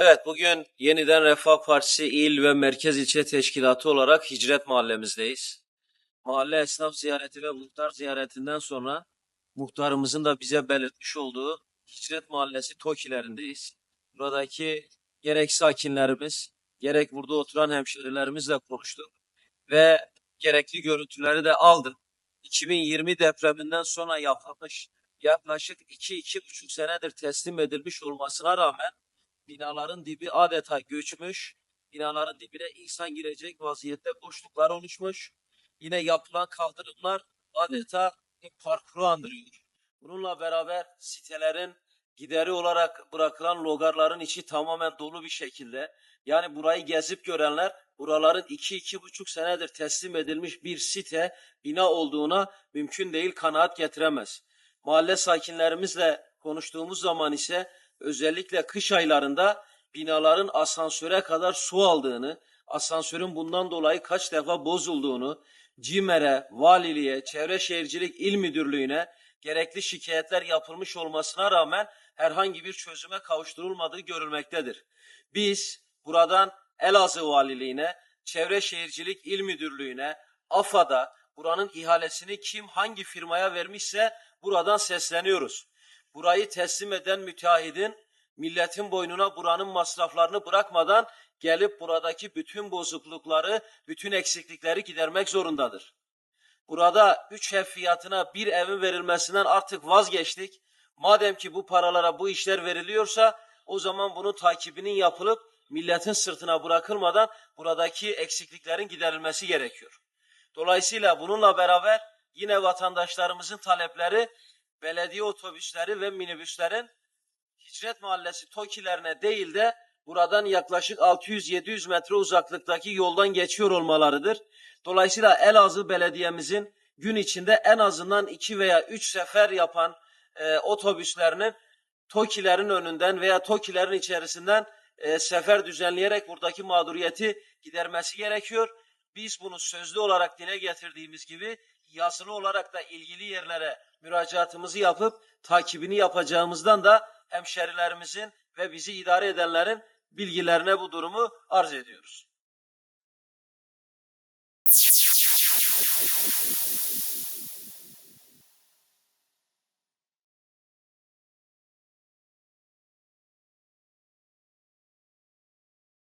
Evet, bugün yeniden Refah Partisi İl ve Merkez İlçe Teşkilatı olarak Hicret Mahallemizdeyiz. Mahalle esnaf ziyareti ve muhtar ziyaretinden sonra muhtarımızın da bize belirtmiş olduğu Hicret Mahallesi TOKİ'lerindeyiz. Buradaki gerek sakinlerimiz, gerek burada oturan hemşerilerimizle konuştuk ve gerekli görüntüleri de aldık. 2020 depreminden sonra yapılmış yaklaşık 2-2,5 senedir teslim edilmiş olmasına rağmen binaların dibi adeta göçmüş. Binaların dibine insan girecek vaziyette boşluklar oluşmuş. Yine yapılan kaldırımlar adeta bir parkuru andırıyor. Bununla beraber sitelerin gideri olarak bırakılan logarların içi tamamen dolu bir şekilde. Yani burayı gezip görenler buraların 2-2,5 senedir teslim edilmiş bir site bina olduğuna mümkün değil kanaat getiremez. Mahalle sakinlerimizle konuştuğumuz zaman ise özellikle kış aylarında binaların asansöre kadar su aldığını, asansörün bundan dolayı kaç defa bozulduğunu, CİMER'e, valiliğe, Çevre Şehircilik İl Müdürlüğü'ne gerekli şikayetler yapılmış olmasına rağmen herhangi bir çözüme kavuşturulmadığı görülmektedir. Biz buradan Elazığ Valiliğine, Çevre Şehircilik İl Müdürlüğü'ne, AFAD'a buranın ihalesini kim hangi firmaya vermişse buradan sesleniyoruz. Burayı teslim eden müteahhidin milletin boynuna buranın masraflarını bırakmadan gelip buradaki bütün bozuklukları, bütün eksiklikleri gidermek zorundadır. Burada üç ev fiyatına bir evin verilmesinden artık vazgeçtik. Madem ki bu paralara bu işler veriliyorsa o zaman bunun takibinin yapılıp milletin sırtına bırakılmadan buradaki eksikliklerin giderilmesi gerekiyor. Dolayısıyla bununla beraber yine vatandaşlarımızın talepleri belediye otobüsleri ve minibüslerin Hicret Mahallesi TOKİ'lerine değil de buradan yaklaşık 600-700 metre uzaklıktaki yoldan geçiyor olmalarıdır. Dolayısıyla Elazığ Belediye'mizin gün içinde en azından iki veya üç sefer yapan e, otobüslerinin TOKİ'lerin önünden veya TOKİ'lerin içerisinden e, sefer düzenleyerek buradaki mağduriyeti gidermesi gerekiyor. Biz bunu sözlü olarak dile getirdiğimiz gibi yazılı olarak da ilgili yerlere müracaatımızı yapıp takibini yapacağımızdan da hemşerilerimizin ve bizi idare edenlerin bilgilerine bu durumu arz ediyoruz.